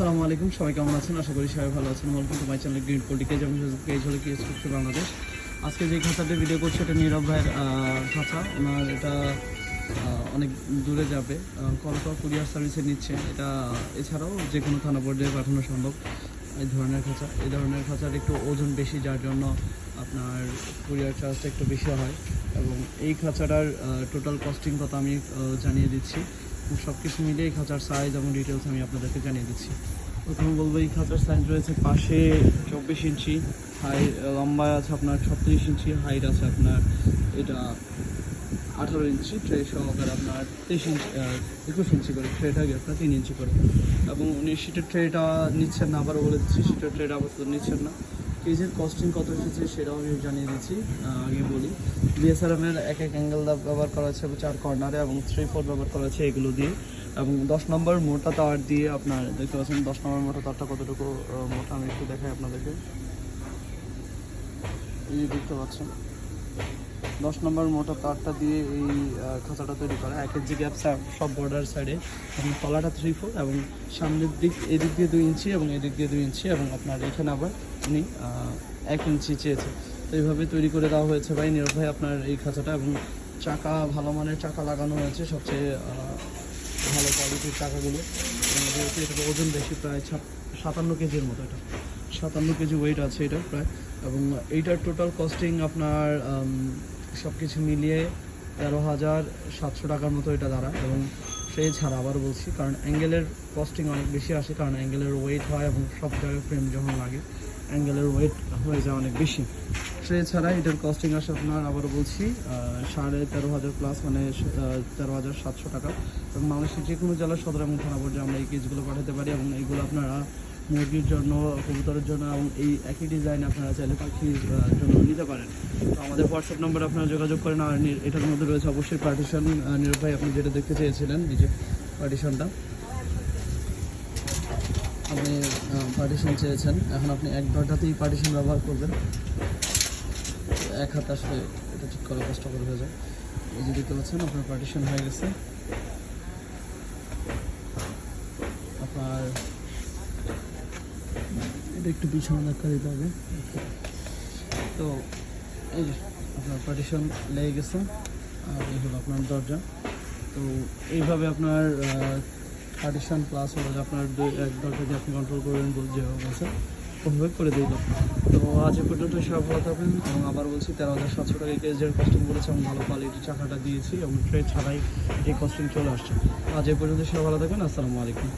আসসালামু আলাইকুম, সবাই কেমন আছেন? আশা করি সবাই ভালো আছেন। Welcome to my channel green পলিটিকে যেমন পেজ হলো কি বাংলাদেশ আজকে যে খাঁচাতে ভিডিও করছে, এটা নীরব ভাইয়ের খাঁচা। ওনার এটা অনেক দূরে যাবে। কলকা কুরিয়ার সার্ভিসে নিচ্ছে। এটা এছাড়াও যে কোনো থানা পর্যায়ে পাঠানো সম্ভব, এই ধরনের খাঁচা। এই ধরনের খাঁচার একটু ওজন বেশি, যার জন্য আপনার কুরিয়ার চার্জটা একটু বেশি হয়। এবং এই খাঁচাটার টোটাল কস্টিং কথা আমি জানিয়ে দিচ্ছি। সব কিছু মিলিয়ে এই খাঁচার সাইজ এবং ডিটেলস আমি আপনাদেরকে জানিয়ে দিচ্ছি। প্রথমে বলব, এই খাঁচার সাইজ রয়েছে পাশে চব্বিশ ইঞ্চি হাই লম্বায় আছে আপনার ছত্রিশ ইঞ্চি হাইট আছে আপনার এটা আঠারো ইঞ্চি ট্রে সহকারে আপনার তেইশ ইঞ্চি একুশ ইঞ্চি করে ট্রেটা আপনার তিন ইঞ্চি করে। এবং উনি সিটের ট্রেটা নিচ্ছেন না, আবারও বলে দিচ্ছি সিটের ট্রেটা আপাতত নিচ্ছেন না। কেজের কস্টিং কত এসেছে সেটাও আমি জানিয়ে দিচ্ছি আগে বলি। বিএসআরএমের এক এক অ্যাঙ্গেল ব্যবহার করা হচ্ছে চার কর্নারে এবং থ্রি ফোর ব্যবহার করা হচ্ছে এগুলো দিয়ে। এবং দশ নম্বর মোটা তার দিয়ে আপনার, দেখতে পাচ্ছেন দশ নম্বর মোটা তারটা কতটুকু মোটা আমি একটু দেখাই আপনাদেরকে। এই দেখতে পাচ্ছেন। দশ নম্বর মোটা তারটা দিয়ে এই খাঁচাটা তৈরি করা। এক ইঞ্চি গ্যাপ সব বর্ডার সাইডে এবং তলাটা থ্রি ফোর এবং সামনের দিক, এদিক দিয়ে দুই ইঞ্চি এবং এদিক দিয়ে দুই ইঞ্চি এবং আপনার এখানে আবার উনি এক ইঞ্চি চেয়েছে তো এইভাবে তৈরি করে দেওয়া হয়েছে ভাই। নীরব ভাই, আপনার এই খাঁচাটা এবং চাকা, ভালো মানের চাকা লাগানো হয়েছে। সবচেয়ে ভালো কোয়ালিটির চাকাগুলো। এটার ওজন বেশি, প্রায় সাতান্ন কেজির মতো এটা। সাতান্ন কেজি ওয়েট আছে এটা প্রায়। এবং এইটার টোটাল কস্টিং আপনার সব কিছু মিলিয়ে তেরো হাজার সাতশো টাকার মতো এটা দাঁড়ায়। এবং সেই ছাড়া আবার বলছি, কারণ অ্যাঙ্গেলের কস্টিং অনেক বেশি আসে, কারণ অ্যাঙ্গেলের ওয়েট হয় এবং সব জায়গায় ফ্রেম যখন লাগে, অ্যাঙ্গেলের ওয়েট হয়ে যায় অনেক বেশি। ট্রে ছাড়া এটার কস্টিং আসে আপনার আবার বলছি সাড়ে তেরো হাজার প্লাস মানে তেরো হাজার সাতশো টাকা। এবং বাংলাদেশের যে কোনো জেলার সদর এবং থানা পর্যায়ে আমরা এই কেজগুলো পাঠাতে পারি এবং এইগুলো আপনারা মুরগির জন্য, কবুতরের জন্য এবং এই একই ডিজাইন আপনারা চাইলে পাখির জন্য নিতে পারেন। তো আমাদের হোয়াটসঅ্যাপ নম্বরে আপনারা যোগাযোগ করেন আর এটার মধ্যে রয়েছে অবশ্যই পার্টিশন নীরব ভাই, আপনি যেটা দেখতে চেয়েছিলেন, এই যে পার্টিশনটা আপনি পার্টিশন চেয়েছেন। এখন আপনি এক ঘন্টাতেই পার্টিশন ব্যবহার করবেন। এক হাতে আসলে এটা ঠিক করা কষ্টকর হয়ে যায়। এই যে দেখতে পাচ্ছেন, আপনার পার্টিশন হয়ে গেছে আপনার এটা একটু পিছনে ধাক্কা দিতে হবে। তো এই যে আপনার পার্টিশন লেগে গেছে, আর এই হলো আপনার দরজা। তো এইভাবে আপনার পার্টিশন প্লাস হলো আপনার এক দরজা দিয়ে আপনি কন্ট্রোল করবেন যেভাবে বলছে ওভাবে করে দিল। তো আজ এ পর্যন্ত সব ভালো থাকবেন এবং আবার বলছি, তেরো হাজার সাতশো টাকা কেজের কস্টিং করেছে এবং ভালো কোয়ালিটির চাকাটা দিয়েছি এবং ট্রে ছাড়াই এই কস্টিং চলে আসছে। আজ এ পর্যন্ত সব ভালো থাকবেন, আসসালামু আলাইকুম।